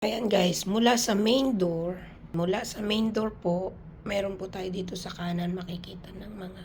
Ayan guys, mula sa main door, mula sa main door po, meron po tayo dito sa kanan makikita ng mga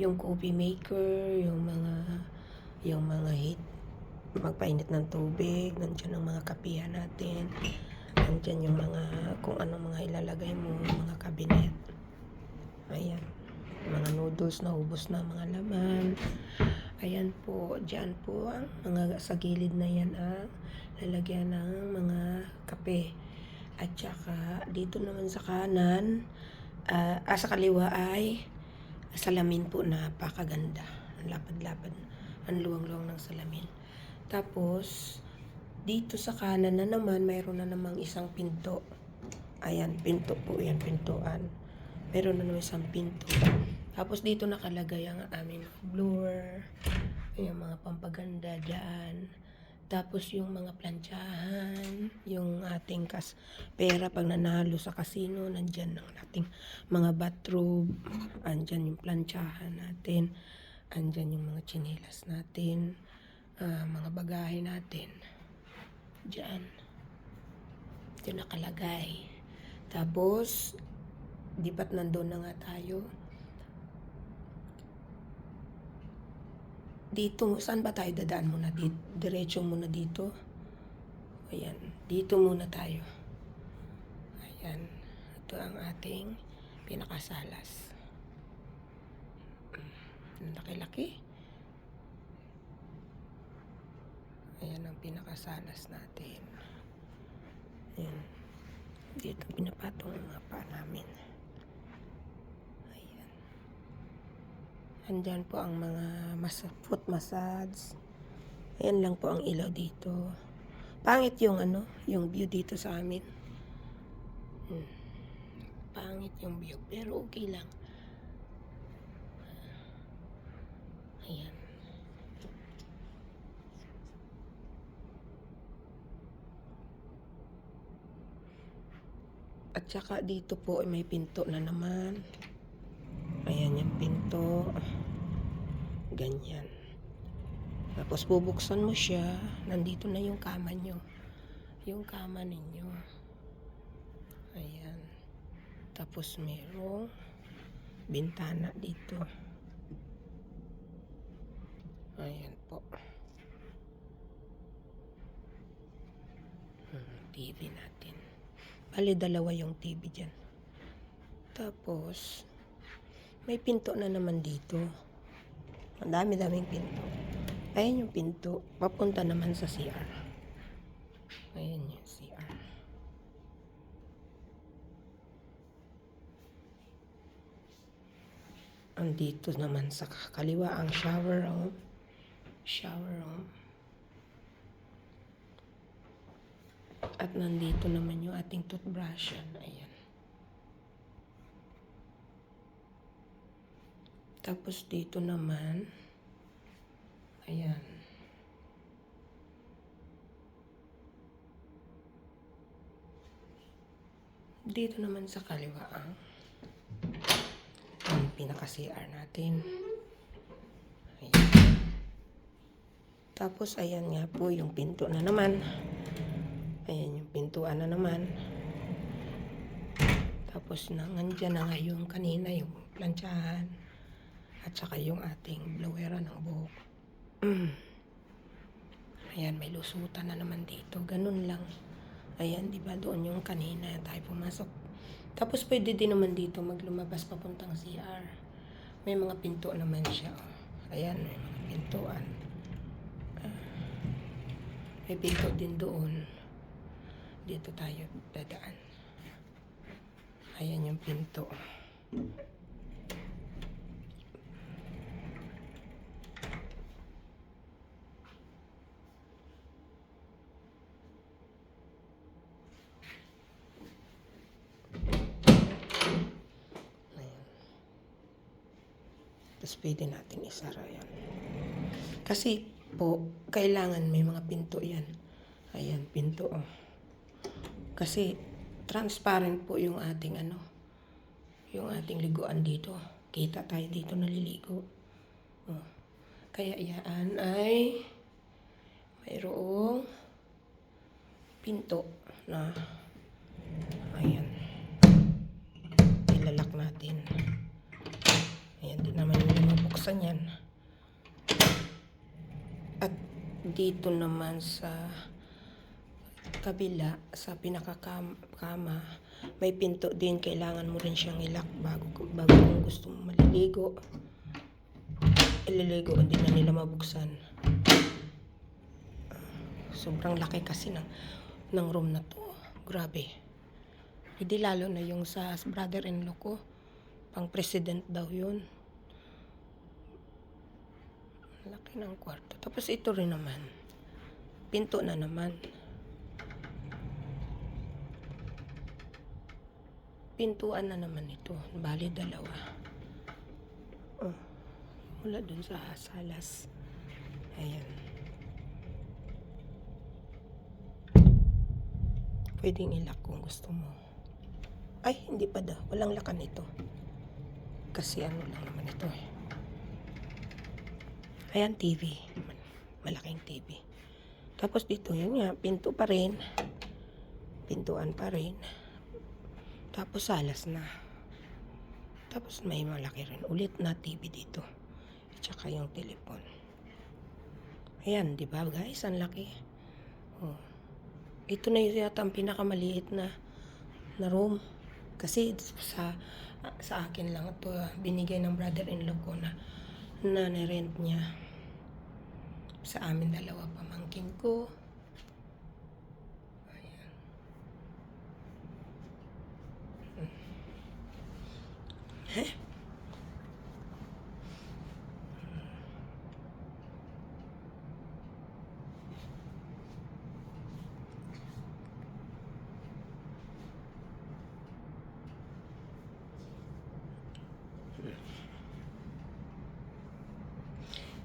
yung coffee maker, yung mga yung mga heat magpainit ng tubig, nandiyan ang mga kapihan natin. Nandiyan yung mga kung ano mga ilalagay mo, mga cabinet. Ayan. Mga noodles na ubos na mga laman. Ayan po, dyan po ang mga sa gilid na yan ang lalagyan ng mga kape. At saka dito naman sa kanan, ah, ah, sa kaliwa ay salamin po na pakaganda. Ang lapad-lapad, ang luwang-luwang ng salamin. Tapos, dito sa kanan na naman, mayroon na namang isang pinto. Ayan, pinto po yan, pintuan. Meron na naman isang pinto. Tapos dito nakalagay ang aming blower, yung mga pampaganda dyan. Tapos yung mga plantsahan, yung ating kas pera pag nanalo sa kasino, nandyan ang ating mga bathrobe, andyan yung plantsahan natin, andyan yung mga chinelas natin, ah, mga bagahe natin. Diyan. Diyan nakalagay. Tapos, di ba't nandun na nga tayo? Dito, saan ba tayo dadaan muna? Dito, diretso muna dito. Ayan, dito muna tayo. Ayan, ito ang ating pinakasalas. Ang Laki-laki. Ayan ang pinakasalas natin. Ayan. Dito pinapatong mga paa namin. Ayan. Andyan po ang mga mas foot massage. Ayan lang po ang ilaw dito. Pangit yung ano, yung view dito sa amin. Hmm. Pangit yung view, pero okay lang. Ayan. At saka dito po ay may pinto na naman. Ayan yung pinto. Ganyan. Tapos bubuksan mo siya. Nandito na yung kama nyo. Yung kama ninyo. Ayan. Tapos merong bintana dito. Ayan po. Hmm, TV natin. Bali, dalawa yung TV dyan. Tapos, may pinto na naman dito. Ang dami-daming pinto. Ayan yung pinto. Papunta naman sa CR. Ayan yung CR. Andito naman sa kaliwa ang shower room. Shower room. At nandito naman yung ating toothbrush. Yan. Ayan. Tapos dito naman, ayan. Dito naman sa kaliwa ang, ang pinaka-CR natin. Ayan. Tapos ayan nga po yung pinto na naman. Ayan yung pintuan na naman. Tapos na, na nga yung kanina, yung plantsahan. At saka yung ating blowera ng buhok. Ayan, may lusutan na naman dito. Ganun lang. Ayan, di ba doon yung kanina tayo pumasok. Tapos pwede din naman dito maglumabas papuntang CR. May mga pinto naman siya. oh. Ayan, may mga pintuan. Ah. May pinto din doon. Dito tayo dadaan. Ayan yung pinto. Tapos pwede natin isara yan. Kasi po, kailangan may mga pinto yan. Ayan, pinto. Oh. Kasi transparent po yung ating ano, yung ating liguan dito. Kita tayo dito naliligo. Oh. Kaya yan ay mayroong pinto na mabuksan yan? At dito naman sa kabila sa pinakakama may pinto din. Kailangan mo rin siyang ilak bago bago kung gusto mo maliligo. Ililigo hindi na nila mabuksan. Sobrang laki kasi ng ng room na to. Grabe. Hindi lalo na yung sa brother-in-law ko. Pang president daw yun laki ng kwarto. Tapos ito rin naman. Pinto na naman. Pintuan na naman ito. Bali dalawa. Oh, mula dun sa salas. Ayan. Pwedeng ilak kung gusto mo. Ay hindi pa daw. Walang lakan ito. Kasi ano lang naman ito eh ayan TV malaking TV tapos dito yun nga pinto pa rin pintuan pa rin tapos salas na. Tapos may malaki rin ulit na TV dito. Tsaka yung telepon. Ayan, di ba guys? Ang laki. Oh. Ito na yung yata ang pinakamaliit na na room. Kasi sa sa akin lang ito binigay ng brother-in-law ko na na rent niya sa amin dalawa pamangkin ko. Ayan.